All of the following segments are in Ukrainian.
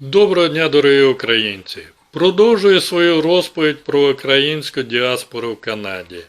Доброго дня, дорогі українці! Продовжую свою розповідь про українську діаспору в Канаді.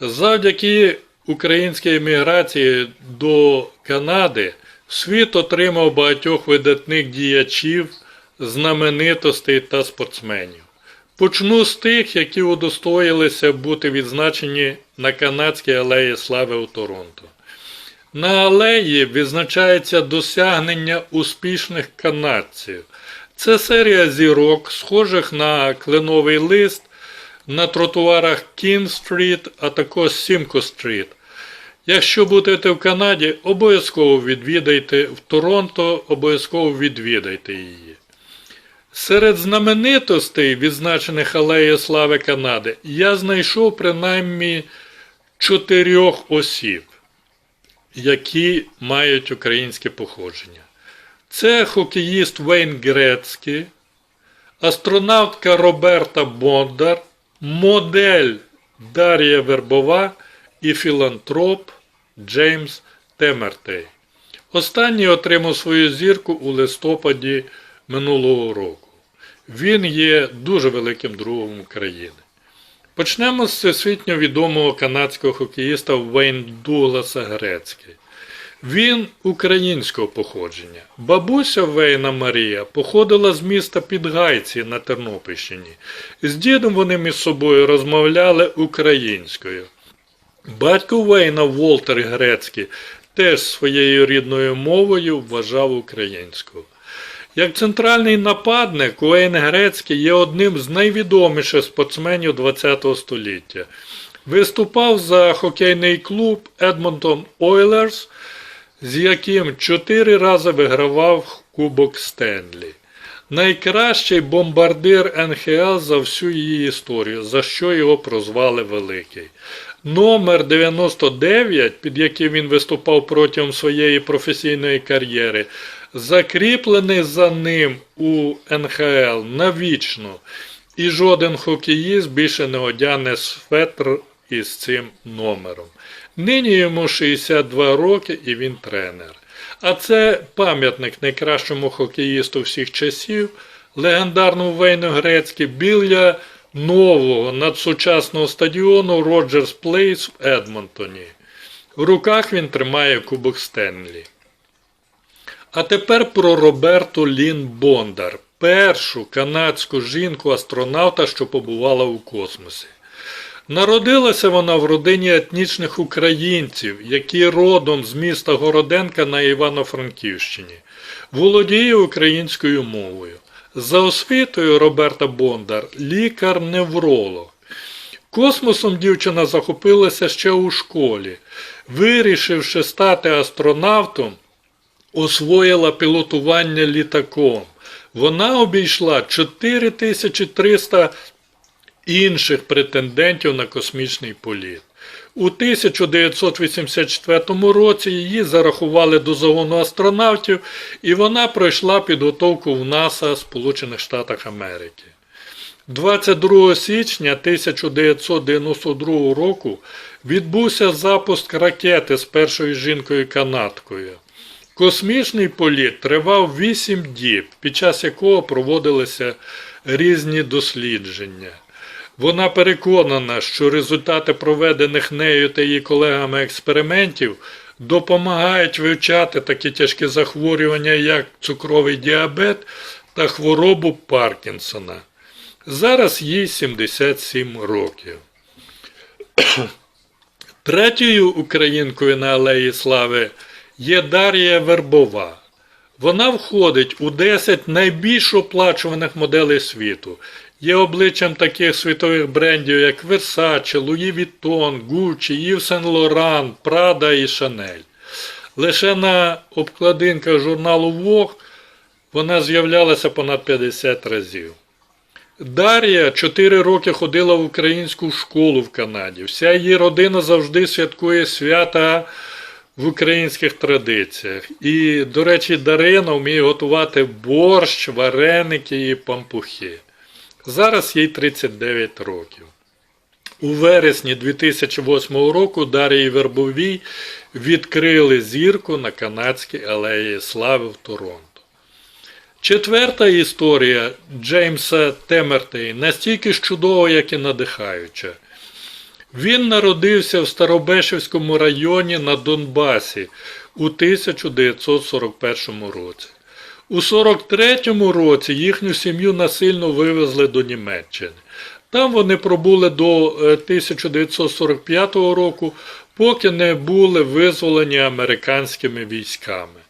Завдяки українській еміграції до Канади світ отримав багатьох видатних діячів, знаменитостей та спортсменів. Почну з тих, які удостоїлися бути відзначені на канадській алеї слави у Торонто. На алеї відзначається досягнення успішних канадців. Це серія зірок, схожих на кленовий лист на тротуарах Кін-стріт, а також Сімко-стріт. Якщо будете в Канаді, обов'язково відвідайте в Торонто, обов'язково відвідайте її. Серед знаменитостей, відзначених алеєю слави Канади, я знайшов принаймні чотирьох осіб які мають українське походження. Це хокеїст Вейн Грецький, астронавтка Роберта Бондар, модель Дар'я Вербова і філантроп Джеймс Темертей. Останній отримав свою зірку у листопаді минулого року. Він є дуже великим другом України. Почнемо з всесвітньо відомого канадського хокеїста Вейн Дугласа Грецький. Він українського походження. Бабуся Вейна Марія походила з міста Підгайці на Тернопільщині. З дідом вони між собою розмовляли українською. Батько Вейна Волтер Грецький теж своєю рідною мовою вважав українську. Як центральний нападник, Уейн Грецький є одним з найвідоміших спортсменів ХХ століття. Виступав за хокейний клуб Edmonton Oilers, з яким чотири рази вигравав Кубок Стенлі. Найкращий бомбардир НХЛ за всю її історію, за що його прозвали Великий. Номер 99, під яким він виступав протягом своєї професійної кар'єри, закріплений за ним у НХЛ навічно, і жоден хокеїст більше не одягне светр із цим номером. Нині йому 62 роки і він тренер. А це пам'ятник найкращому хокеїсту всіх часів, легендарному Вейну Грецькі біля нового надсучасного стадіону Роджерс Плейс в Едмонтоні. В руках він тримає Кубок Стенлі. А тепер про Роберту Лін Бондар, першу канадську жінку-астронавта, що побувала у космосі. Народилася вона в родині етнічних українців, які родом з міста Городенка на Івано-Франківщині, володіє українською мовою. За освітою Роберта Бондар лікар-невролог. Космосом дівчина захопилася ще у школі. Вирішивши стати астронавтом, освоїла пілотування літаком. Вона обійшла 4300 інших претендентів на космічний політ. У 1984 році її зарахували до загону астронавтів, і вона пройшла підготовку в НАСА Сполучених Штатах Америки. 22 січня 1992 року відбувся запуск ракети з першою жінкою-канадкою. Космічний політ тривав 8 діб, під час якого проводилися різні дослідження. Вона переконана, що результати проведених нею та її колегами експериментів допомагають вивчати такі тяжкі захворювання, як цукровий діабет та хворобу Паркінсона. Зараз їй 77 років. Третьою українкою на Алеї Слави є Дар'я Вербова. Вона входить у 10 найбільш оплачуваних моделей світу. Є обличчям таких світових брендів, як Versace, Louis Vuitton, Gucci, Yves Saint Laurent, Prada і Chanel. Лише на обкладинках журналу Vogue вона з'являлася понад 50 разів. Дар'я 4 роки ходила в українську школу в Канаді. Вся її родина завжди святкує свята в українських традиціях. І, до речі, Дарина вміє готувати борщ, вареники і пампухи. Зараз їй 39 років. У вересні 2008 року Дар'ї Вербовій відкрили зірку на канадській алеї Слави в Торонто. Четверта історія Джеймса Темертей настільки ж чудова, як і надихаюча. Він народився в Старобешівському районі на Донбасі у 1941 році. У 43-му році їхню сім'ю насильно вивезли до Німеччини. Там вони пробули до е, 1945 року, поки не були визволені американськими військами.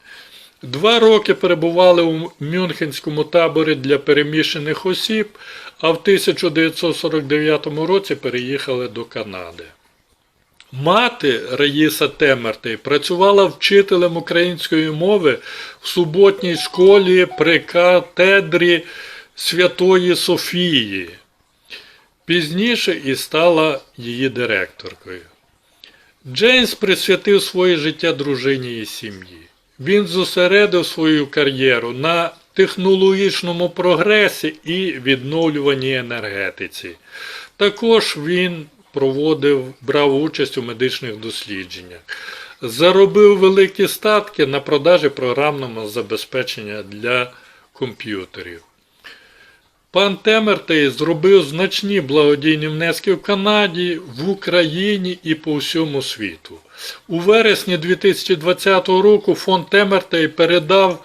Два роки перебували у Мюнхенському таборі для переміщених осіб, а в 1949 році переїхали до Канади. Мати Раїса Темертей працювала вчителем української мови в суботній школі при катедрі Святої Софії. Пізніше і стала її директоркою. Джеймс присвятив своє життя дружині і сім'ї. Він зосередив свою кар'єру на технологічному прогресі і відновлюваній енергетиці. Також він проводив, брав участь у медичних дослідженнях. Заробив великі статки на продажі програмного забезпечення для комп'ютерів. Пан Темертей зробив значні благодійні внески в Канаді, в Україні і по всьому світу. У вересні 2020 року фонд Темертей передав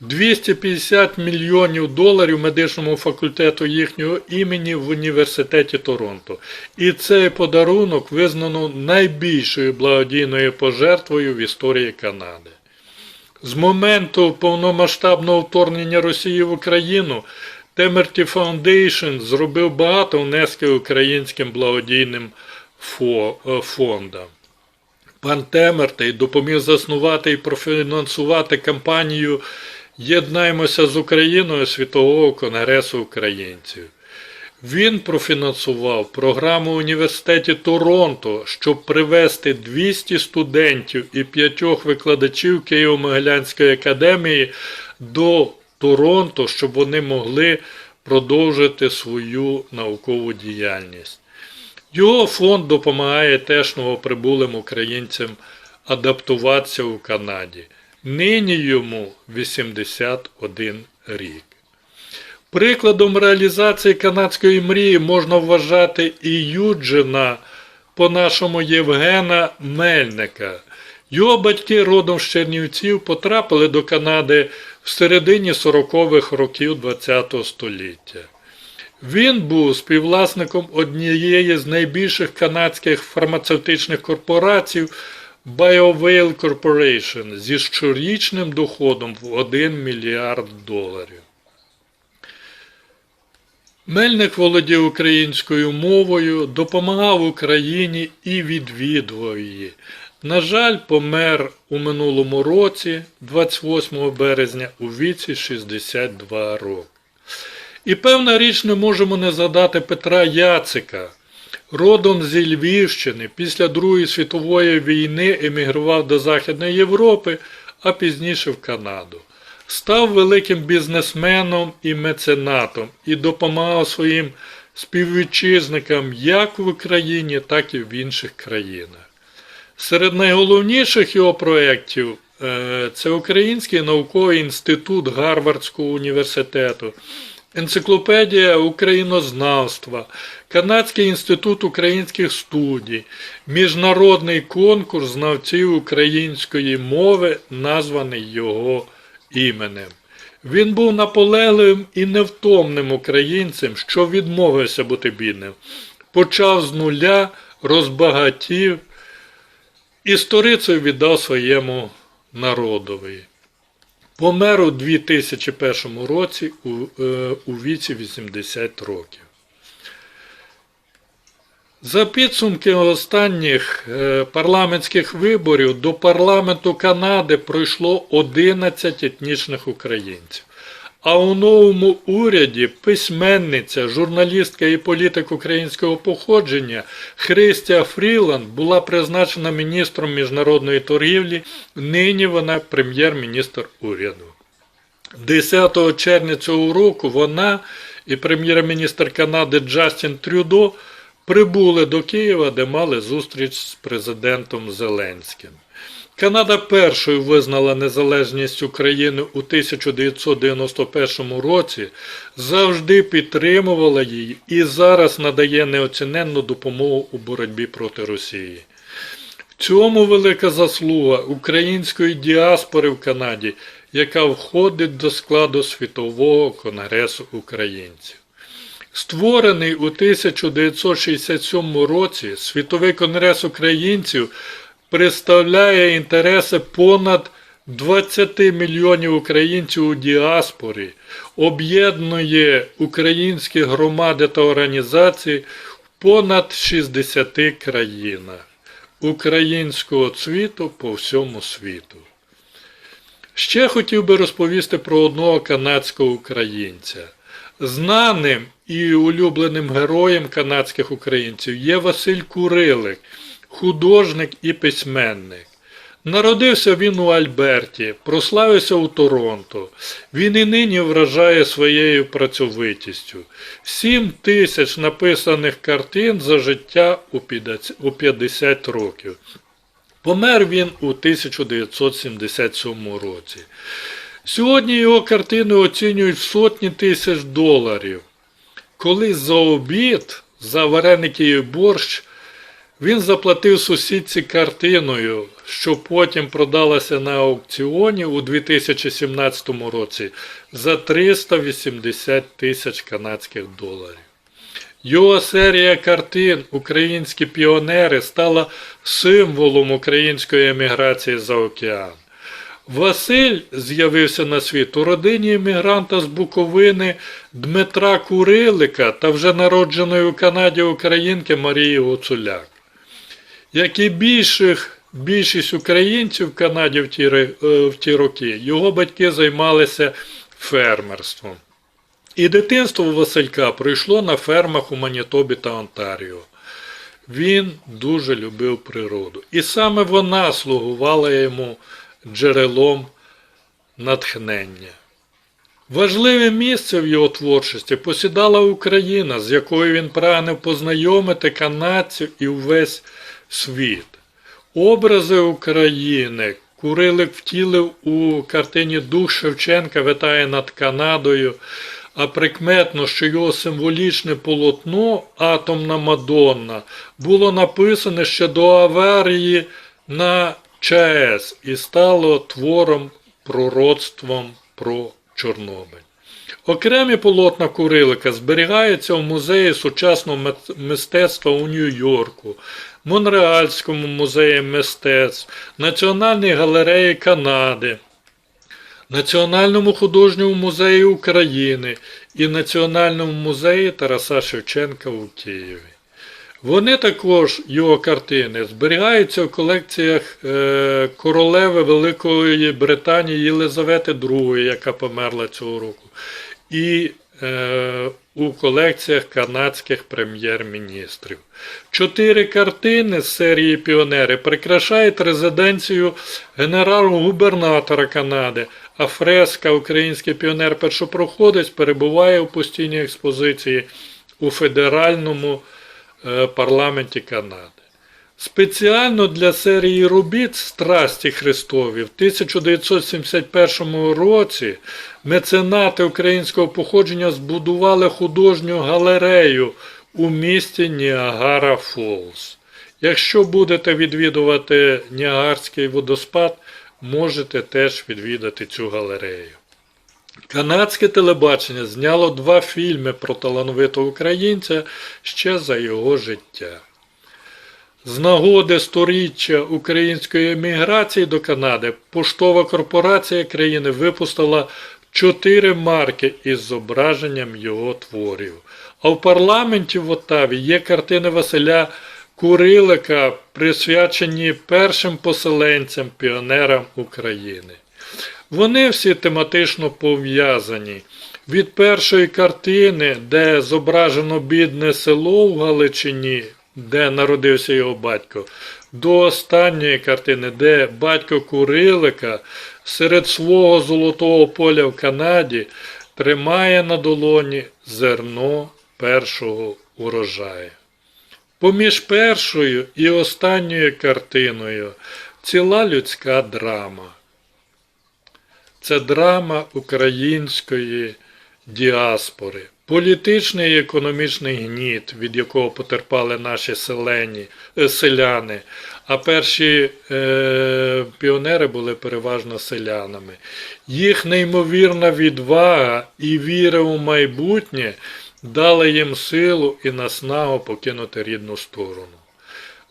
250 мільйонів доларів медичному факультету їхнього імені в університеті Торонто. І цей подарунок визнано найбільшою благодійною пожертвою в історії Канади. З моменту повномасштабного вторгнення Росії в Україну Темерті Foundation зробив багато внесків українським благодійним е, фондам. Пан Темертей допоміг заснувати і профінансувати кампанію Єднаймося з Україною Світового конгресу українців. Він профінансував програму університеті Торонто, щоб привести 200 студентів і 5 викладачів Києво-Могилянської академії до Торонто, щоб вони могли продовжити свою наукову діяльність. Його фонд допомагає теж новоприбулим українцям адаптуватися у Канаді. Нині йому 81 рік. Прикладом реалізації канадської мрії можна вважати і Юджина, по-нашому Євгена Мельника. Його батьки родом з Чернівців потрапили до Канади в середині 40-х років ХХ століття. Він був співвласником однієї з найбільших канадських фармацевтичних корпорацій BioVale Corporation зі щорічним доходом в 1 мільярд доларів. Мельник володів українською мовою, допомагав Україні і відвідував її. На жаль, помер у минулому році, 28 березня, у віці 62 роки. І певна річ не можемо не згадати Петра Яцика. Родом зі Львівщини після Другої світової війни емігрував до Західної Європи, а пізніше в Канаду. Став великим бізнесменом і меценатом і допомагав своїм співвітчизникам як в Україні, так і в інших країнах. Серед найголовніших його проєктів е, це Український науковий інститут Гарвардського університету, Енциклопедія українознавства, Канадський інститут українських студій, Міжнародний конкурс знавців української мови, названий його іменем. Він був наполегливим і невтомним українцем, що відмовився бути бідним. Почав з нуля, розбагатів і сторицею віддав своєму народові. Помер у 2001 році у, е, у віці 80 років. За підсумки останніх е, парламентських виборів до парламенту Канади пройшло 11 етнічних українців. А у новому уряді письменниця, журналістка і політик українського походження Христя Фріланд була призначена міністром міжнародної торгівлі. Нині вона прем'єр-міністр уряду. 10 червня цього року вона і прем'єр-міністр Канади Джастін Трюдо прибули до Києва, де мали зустріч з президентом Зеленським. Канада першою визнала незалежність України у 1991 році, завжди підтримувала її і зараз надає неоціненну допомогу у боротьбі проти Росії. В цьому велика заслуга української діаспори в Канаді, яка входить до складу Світового конгресу українців. Створений у 1967 році Світовий конгрес українців представляє інтереси понад 20 мільйонів українців у діаспорі, об'єднує українські громади та організації в понад 60 країнах українського цвіту по всьому світу. Ще хотів би розповісти про одного канадського українця. Знаним і улюбленим героєм канадських українців є Василь Курилик, художник і письменник. Народився він у Альберті, прославився у Торонто. Він і нині вражає своєю працьовитістю. Сім тисяч написаних картин за життя у 50 років. Помер він у 1977 році. Сьогодні його картини оцінюють сотні тисяч доларів. Колись за обід, за вареники і борщ, він заплатив сусідці картиною, що потім продалася на аукціоні у 2017 році за 380 тисяч канадських доларів. Його серія картин Українські піонери стала символом української еміграції за океан. Василь з'явився на світ у родині емігранта з Буковини Дмитра Курилика та вже народженої у Канаді українки Марії Гуцуляк. Як і більших, більшість українців в Канаді в ті, е, в ті роки, його батьки займалися фермерством. І дитинство Василька пройшло на фермах у Манітобі та Онтаріо. Він дуже любив природу. І саме вона слугувала йому джерелом натхнення. Важливе місце в його творчості посідала Україна, з якою він прагнув познайомити канадців і увесь світ. Образи України Курилик втілив у картині Дух Шевченка витає над Канадою, а прикметно, що його символічне полотно Атомна Мадонна було написане ще до аварії на ЧАЕС і стало твором пророцтвом про Чорнобиль. Окремі полотна Курилика зберігаються в музеї сучасного мистецтва у Нью-Йорку, Монреальському музеї мистецтв, Національній галереї Канади, Національному художньому музеї України і Національному музеї Тараса Шевченка у Києві. Вони також, його картини, зберігаються в колекціях е, королеви Великої Британії Єлизавети II, яка померла цього року, і у колекціях канадських прем'єр-міністрів. Чотири картини з серії Піонери прикрашають резиденцію генерал-губернатора Канади, а фреска Український піонер-першопроходець перебуває у постійній експозиції у федеральному е, парламенті Канади. Спеціально для серії робіт Страсті Христові в 1971 році меценати українського походження збудували художню галерею у місті Ніагара Фолз. Якщо будете відвідувати Ніагарський водоспад, можете теж відвідати цю галерею. Канадське телебачення зняло два фільми про талановитого українця ще за його життя. З нагоди сторіччя української еміграції до Канади поштова корпорація країни випустила чотири марки із зображенням його творів. А в парламенті в Оттаві є картини Василя Курилика, присвячені першим поселенцям, піонерам України. Вони всі тематично пов'язані. Від першої картини, де зображено бідне село в Галичині, де народився його батько, до останньої картини, де батько Курилика серед свого золотого поля в Канаді тримає на долоні зерно першого урожаю. Поміж першою і останньою картиною ціла людська драма. Це драма української діаспори, політичний і економічний гніт, від якого потерпали наші селені, е, селяни, а перші е, піонери були переважно селянами. Їх неймовірна відвага і віра у майбутнє дали їм силу і наснагу покинути рідну сторону.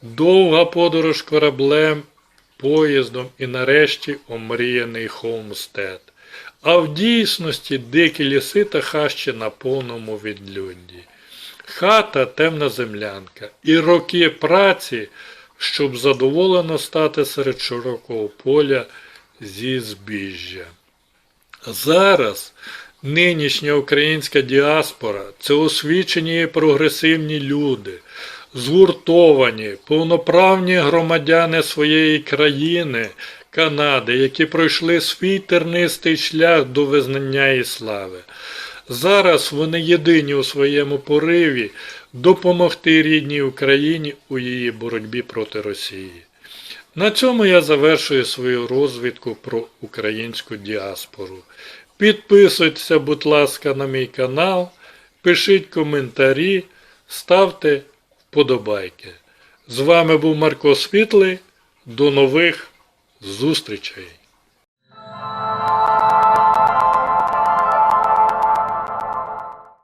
Довга подорож кораблем, поїздом і нарешті омріяний Холмстед. А в дійсності дикі ліси та хащі на повному відлюдді. Хата темна землянка і роки праці, щоб задоволено стати серед широкого поля зі збіжжя. Зараз нинішня українська діаспора це освічені і прогресивні люди, згуртовані, повноправні громадяни своєї країни, Канади, які пройшли свій тернистий шлях до визнання і слави. Зараз вони єдині у своєму пориві допомогти рідній Україні у її боротьбі проти Росії. На цьому я завершую свою розвідку про українську діаспору. Підписуйтеся, будь ласка, на мій канал, пишіть коментарі, ставте вподобайки. З вами був Марко Світлий. До нових зустрічей!